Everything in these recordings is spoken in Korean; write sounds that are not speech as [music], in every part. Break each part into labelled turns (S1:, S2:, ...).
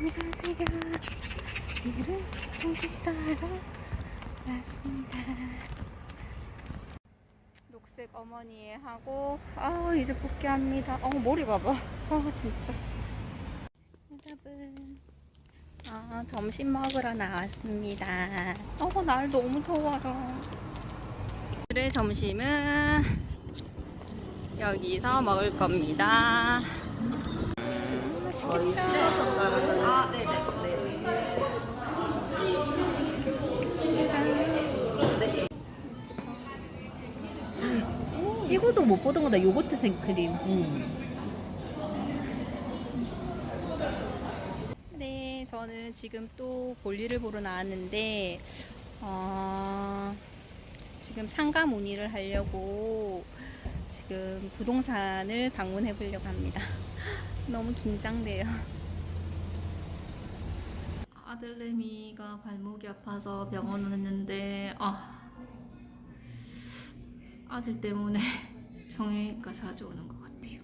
S1: 안녕하세요. 오늘은 송집사하러 왔습니다. 녹색 어머니에 하고 아 이제 복귀합니다. 어 머리 봐봐. 아 진짜. 여러분. 아 점심 먹으러 나왔습니다. 어날 너무 더워요. 오늘의 점심은 여기서 먹을 겁니다. 맛있겠죠?
S2: 이거도 못 보던 거다 요거트 생크림.
S1: 네, 저는 지금 또 볼일을 보러 나왔는데, 어, 지금 상가 문의를 하려고 지금 부동산을 방문해 보려고 합니다. [laughs] 너무 긴장돼요. 아들내미가 발목이 아파서 병원 왔는데, 아, 아들 때문에 [laughs] 정형외과 자주 오는 것 같아요.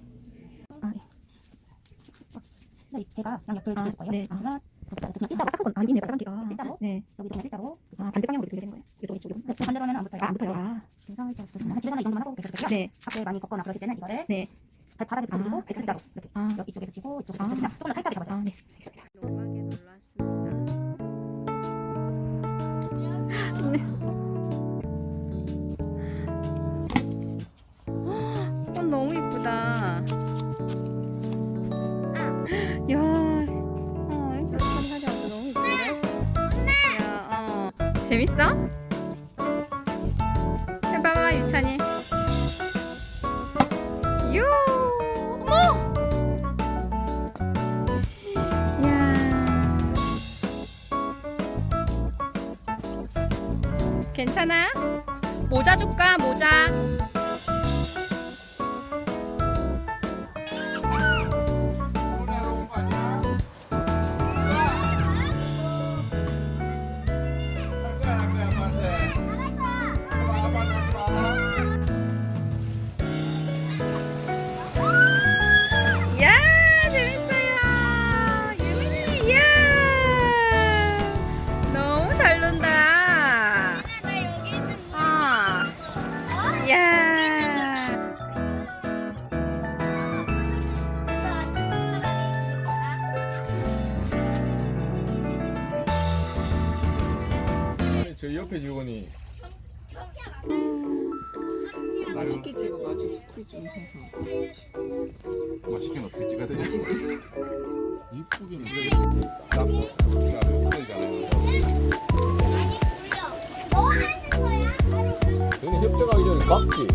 S3: 네, 제가 그냥 옆을
S2: 아,
S3: 줄 거예요.
S2: 네.
S3: 그러면 그냥 일자로 딱 하고
S2: 아, 이네 빨간 게.
S3: 아, 일자로
S2: 네.
S3: 여기도 그냥 일자로
S2: 아, 반대 방향으로 이렇게 되는 거예요.
S3: 이쪽 이 쪽으로 네, 반대로 하면 안 붙어요.
S2: 아, 안 붙어요.
S3: 네.
S2: 아,
S3: 그래서 이제 보시면 집에서는 이 정도만 하고 계셔도 되고요.
S2: 네.
S3: 밖에 많이 걷거나 그러실 때는 이거를
S2: 네.
S3: 발바닥에
S2: 아,
S3: 붙이고 X자로 이렇게
S2: 아,
S3: 여기 이쪽에 붙이고 이쪽에
S2: 아.
S3: 붙이고 조금 더 살짝이 잡아줘요.
S2: 아, 네. 알겠습니다.
S1: 재밌어? 해봐봐, 유찬이. 괜찮아? 모자 줄까? 모자. 야.
S4: 저 옆에 직원이
S5: 맛있게 찍어봐줘 스쿨 좀 해서
S4: 맛있게 어떻게 찍어야 되지? 이쁘기는 그래 나 빡지